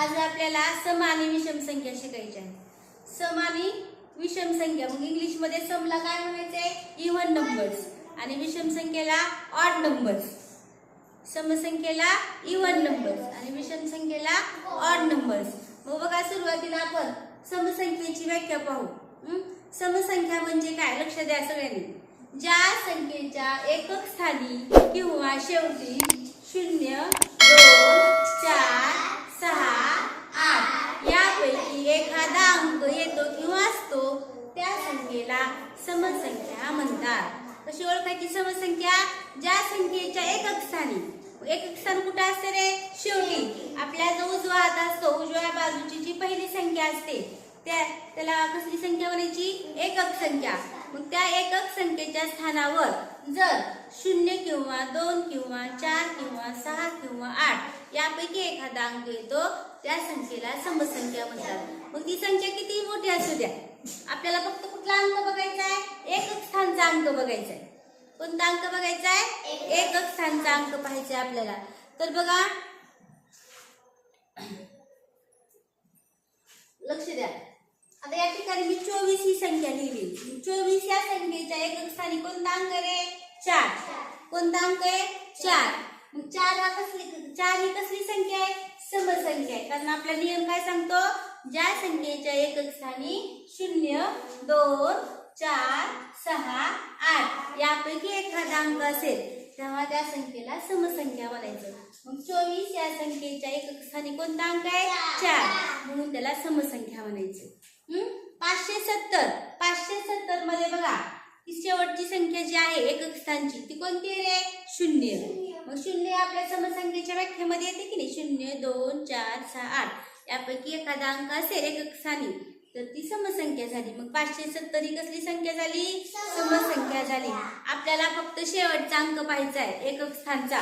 आज आपल्याला सम आणि विषम संख्या शिकायच्या आहेत सम आणि विषम संख्या मग इंग्लिशमध्ये समला काय म्हणायचंय इव्हन नंबर्स आणि विषम संख्येला ऑड नंबर्स समसंख्येला इव्हन नंबर्स आणि विषम संख्येला ऑड नंबर्स मग बघा सुरुवातीला आपण समसंख्येची व्याख्या पाहू. समसंख्या म्हणजे काय? लक्ष द्या सगळ्यांनी. ज्या संख्येच्या एकक स्थानी किंवा शेवटी शून्य दोन चार सहा एखादा अंक येतो किंवा असतो त्या संख्येला समसंख्या म्हणतात. कशी ओळखायची समसंख्या? ज्या संख्येच्या एकक स्थानी एकक स्थान कुठं असते रे? शेवटी. आपल्या जो उजवा हात असतो उजव्या बाजूची जी पहिली संख्या असते त्या त्याला कसली संख्या म्हणायची? एकक संख्या मग त्या एकक संख्येच्या स्थानावर जर शून्य किंवा दोन किंवा चार किंवा सहा किंवा आठ यापैकी एखादा अंक येतो त्या संख्येला समसंख्या म्हणतात. मग ती संख्या किती मोठी असू द्या. आपल्याला फक्त कुठला अंक बघायचा आहे? एकक स्थानचा अंक बघायचा आहे. कोणता अंक बघायचा आहे? एकक स्थानचा अंक पाहायचा आहे आपल्याला. तर बघा. लक्ष द्या. आता या ठिकाणी मी चोवीस ही संख्या लिहिली. चोवीस या संख्येच्या एकक स्थानी कोणता अंक आहे? चार. कोणता अंक आहे? चार. मग चार हा कसली चार ही कसली संख्या आहे? समसंख्या आहे. कारण आपला नियम काय सांगतो? ज्या संख्येच्या एकक स्थानी शून्य दोन चार सहा आठ यापैकी एखादा अंक असेल तेव्हा त्या संख्येला समसंख्या म्हणायचं. मग चोवीस या संख्येच्या एकक स्थानी कोणता अंक आहे? चार. म्हणून त्याला समसंख्या म्हणायचं. हम्म पाचशे सत्तर. पाचशे सत्तरमध्ये बघा ही शेवटची संख्या जी आहे एकक स्थानची ती कोणती आहे? रे शून्य. मग शून्य आपल्या समसंख्येच्या व्याख्येमध्ये येते की नाही? शून्य दोन चार सहा आठ. यापैकी एखादा अंक असेल एकक स्थानी तर ती समसंख्या झाली. मग पाचशे सत्तर ही कसली संख्या झाली? समसंख्या झाली. आपल्याला फक्त शेवटचा अंक पाहायचा आहे एकक स्थानचा.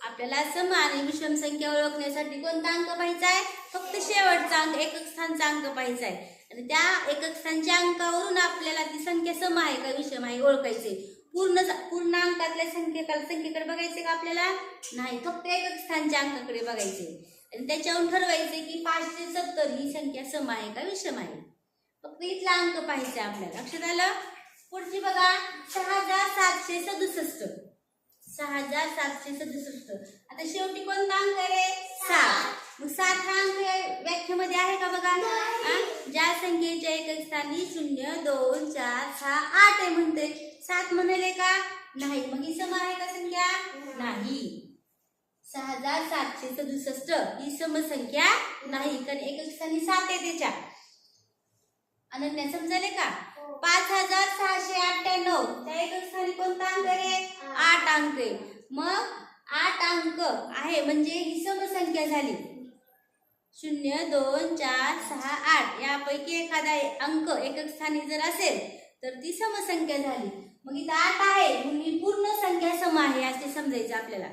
आपल्याला सम आणि विषम संख्या ओळखण्यासाठी कोणता अंक पाहायचा आहे? फक्त शेवटचा अंक एकक स्थानचा अंक पाहायचा आहे. आणि त्या एकक स्थानच्या अंकावरून आपल्याला ती संख्या सम आहे का विषम आहे ओळखायचे. पूर्ण पूर्ण अंकातल्या संख्येकडे संख्येकडे बघायचे का आपल्याला? नाही फक्त एकक स्थानच्या अंकाकडे बघायचे. आणि त्याच्यावरून ठरवायचे की पाचशे सत्तर ही संख्या सम आहे का विषम आहे? फक्त इथला अंक पाहायचा आपल्याला. लक्षात आलं? पुढची बघा. सहा हजार सातशे सदुसष्ट. सहा हजार सातशे सदुसष्ट. आता शेवटी कोणता अंक आहे? सात. मग सात हा अंक व्याख्येमध्ये आहे का बघा? ज्या संख्येच्या एकक स्थानी शून्य दोन चार सहा आठ आहे म्हणते सात म्हणाले का? नाही मग ही सम आहे का संख्या? नाही. सहा हजार सातशे सदुसष्ट ही समसंख्या नाही कारण एकक स्थानी सात आहे त्याच्या. अनन्या समजायले का? पाच हजार सहाशे अठ्ठ्याण्णव. त्या एकक स्थानी कोणता अंक आहे? आठ. अंक आहे. मग आठ अंक आहे म्हणजे ही समसंख्या झाली. शून्य दोन चार सहा आठ. यापैकी एखादा अंक एकक स्थानी जर असेल तर ती समसंख्या झाली. मग इथं आठ आहे. म्हणून ही पूर्ण संख्या सम आहे असे समजायचं आपल्याला.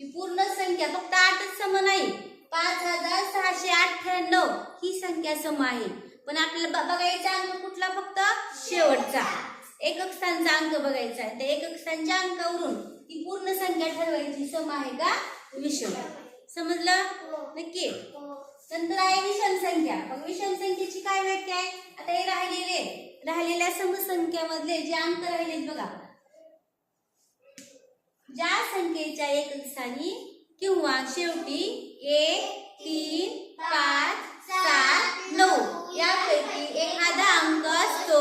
ही पूर्ण संख्या फक्त आठच सम नाही. पाच हजार सहाशे अठ्ठ्याण्णव ही संख्या सम आहे. पण आपल्याला बघायचा अंक कुठला फक्त? शेवटचा. एक स्थानचा अंक बघायचा आहे. त्या एक स्थानच्या अंकावरून ती पूर्ण संख्या ठरवायची सम आहे का? विषम. समजलं? नक्की? नंतर आहे विषम संख्या. मग काय व्यक्ती आहे? आता हे राहिलेले राहिलेल्या समसंख्यामधले जे अंक राहिले बघा. ज्या संख्येच्या एक स्थानी किंवा शेवटी एक तीन पाच सात नऊ यापैकी एखादा अंक असतो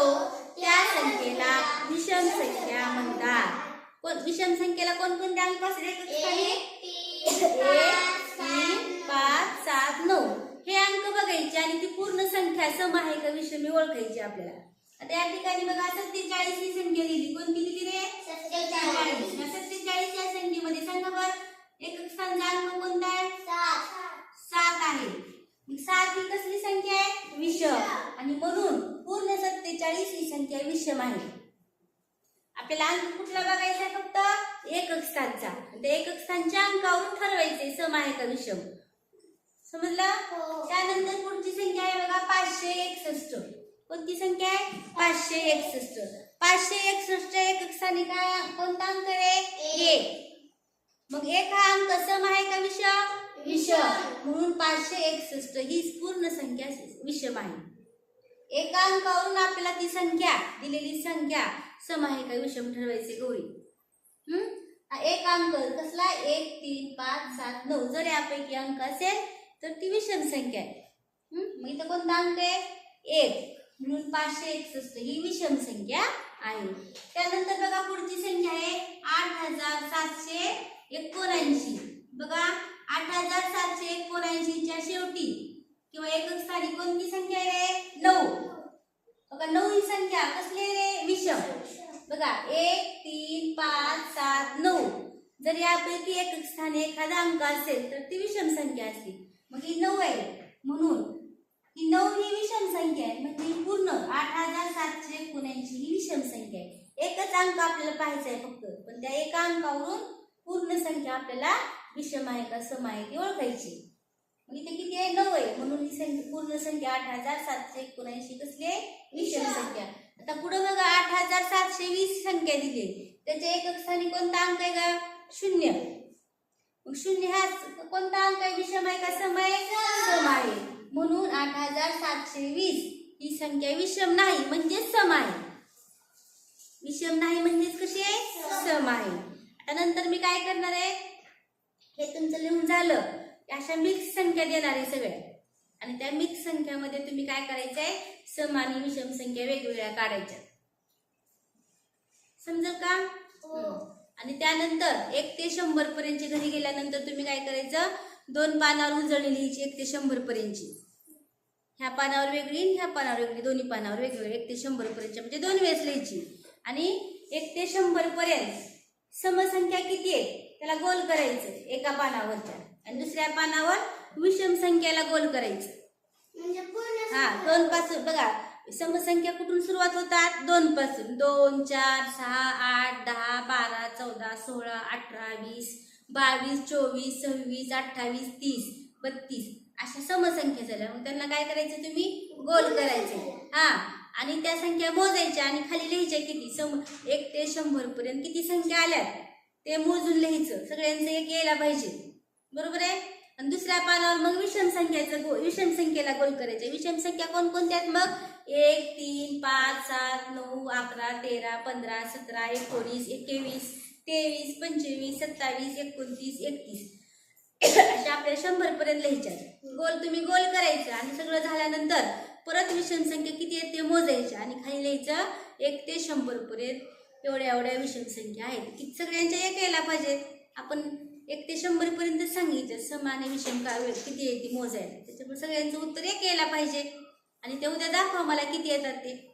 त्या संख्येला विषम संख्या म्हणतात. कोण विषम संख्येला कोणकोणते अंक असतात एक तीन पाच सात नऊ. हे अंक बघायचे आणि ती पूर्ण संख्या सम आहे का विषमी ओळखायची आपल्याला. आता या ठिकाणी बघा सत्तेचाळीस ही संख्या लिहिली. कोणती लिहिली रे? सत्तेचाळीस. सत्तेचाळीस या संख्येमध्ये सांगा बर. स्थानचा अंक कोणता आहे? सात आहे. सात ही कसली संख्या आहे? विषम. आणि म्हणून पूर्ण सत्तेचाळीस ही संख्या विषम आहे. आपल्याला अंक कुठला बघायचा फक्त? एकक स्थानचा. त्या एकक स्थानच्या अंकावरून ठरवायचे सम आहे का विषम. समजलं? त्यानंतर पुढची संख्या आहे बघा पाचशे. एकसष्ट कोणती संख्या आहे? पाचशे एकसष्ट पाचशे एकसष्ट एकक स्थानी काय कोणता अंक आहे? एक मग एक हा अंक सम आहे का विषम? विषम. म्हणून पाचशे एकसष्ट ही पूर्ण संख्या विषम आहे. एका अंकावरून आपल्याला ती संख्या दिलेली संख्या सम आहे का विषम ठरवायचे गौरी हम्म? एक अंक कसला? एक तीन पाच सात नऊ. जर यापैकी अंक असेल तर ती विषम संख्या आहे? मग इथं कोणता अंक आहे? एक. म्हणून पाचशे एकसष्ट. ही विषम संख्या आहे. त्यानंतर बघा पुढची संख्या आहे आठ हजार सातशे एकोणऐंशी. बघा आठ हजार सातशे एकोणऐंशीच्या शेवटी किंवा एकक स्थानी कोणती संख्या आहे? नऊ. बघा नऊ ही संख्या कसली आहे? रे विषम. बघा एक तीन पाच सात नऊ. जर यापैकी एकक स्थानी एखादा अंक असेल तर ती विषम संख्या असते. मग ही नऊ आहे. म्हणून ही नऊ ही विषम संख्या आहे. म्हणजे ही पूर्ण आठ हजार सातशे एकोणऐंशी ही विषम संख्या आहे. एकच अंक आपल्याला पाहायचा आहे फक्त. पण त्या एका अंकावरून पूर्ण संख्या आपल्याला विषम आहे का सम आहे ती ओळखायची मग इथे किती आहे? नऊ आहे. म्हणून ही संख्या पूर्ण संख्या आठ हजार सातशे एकोणऐंशी कसली आहे? विषम संख्या. आता पुढे बघा आठ हजार सातशे वीस संख्या दिली त्याच्या एकक स्थानी कोणता अंक आहे का? शून्य. मग शून्य हा कोणता अंक आहे? विषम आहे का सम आहे? सम आहे. म्हणून आठ हजार सातशे वीस ही संख्या विषम नाही म्हणजे सम आहे. विषम नाही म्हणजेच कशी आहे? सम आहे. आता नंतर मी काय करणार आहे? हे तुमचं लिहून झालं. अशा मिक्स संख्या देणार आहे सगळ्या आणि त्या मिक्स संख्यामध्ये तुम्ही काय करायचं आहे? सम आणि विषम संख्या वेगवेगळ्या काढायच्या. समजल का? हं. आणि त्यानंतर एक ते शंभर पर्यंतची घरी गेल्यानंतर तुम्ही काय करायचं? दोन पानावर उजळणी लिहायची एक ते शंभर पर्यंतची ह्या पानावर वेगळी ह्या पानावर वेगळी दोन्ही पानावर वेगवेगळी एक ते शंभर पर्यंत म्हणजे दोन वेळेस लिहायची. आणि एक ते शंभर पर्यंत. समसंख्या किती आहे? त्याला गोल करायचं एका पानावरच्या. आणि दुसऱ्या पानावर विषम संख्याला गोल करायचं. म्हणजे हा दोन पासून बघा समसंख्या कुठून सुरुवात होतात? दोन पासून. दोन चार सहा आठ दहा बारा चौदा सोळा अठरा वीस बावीस चोवीस सव्वीस अठ्ठावीस तीस बत्तीस. अशा समसंख्या झाल्या मग त्यांना काय करायचं तुम्ही? गोल करायचे. हा. आणि त्या संख्या मोजायच्या आणि खाली लिहायच्या किती? सम एक ते शंभर पर्यंत किती संख्या आल्यात ते मोजून लिहायचं. सगळ्यांचं एक यायला पाहिजे. बरोबर आहे? आणि दुसऱ्या पानावर मग विषम संख्याचं गो विषम संख्येला गोल करायचं. विषम संख्या कोणकोणत्या आहेत मग? एक तीन पाच सात नऊ अकरा तेरा पंधरा सतरा एकोणीस एकवीस तेवीस पंचवीस सत्तावीस एकोणतीस एकतीस. अशा आपल्या शंभर पर्यंत लिहायच्या गोल तुम्ही गोल करायचं आणि सगळं झाल्यानंतर परत विषम संख्या किती आहे ते मोजायच्या आणि खाली लिहायचं एक ते शंभर पर्यंत एवढ्या एवढ्या विषम संख्या आहेत. की सगळ्यांच्या एक यायला पाहिजेत. आपण एक ते शंभर पर्यंत सांगितलं. सम आणि विषम काय किती आहे ती मोजायला. त्याच्यामुळे सगळ्यांचं उत्तर एक यायला पाहिजे. आणि ते उद्या दाखवा मला किती येतात ते.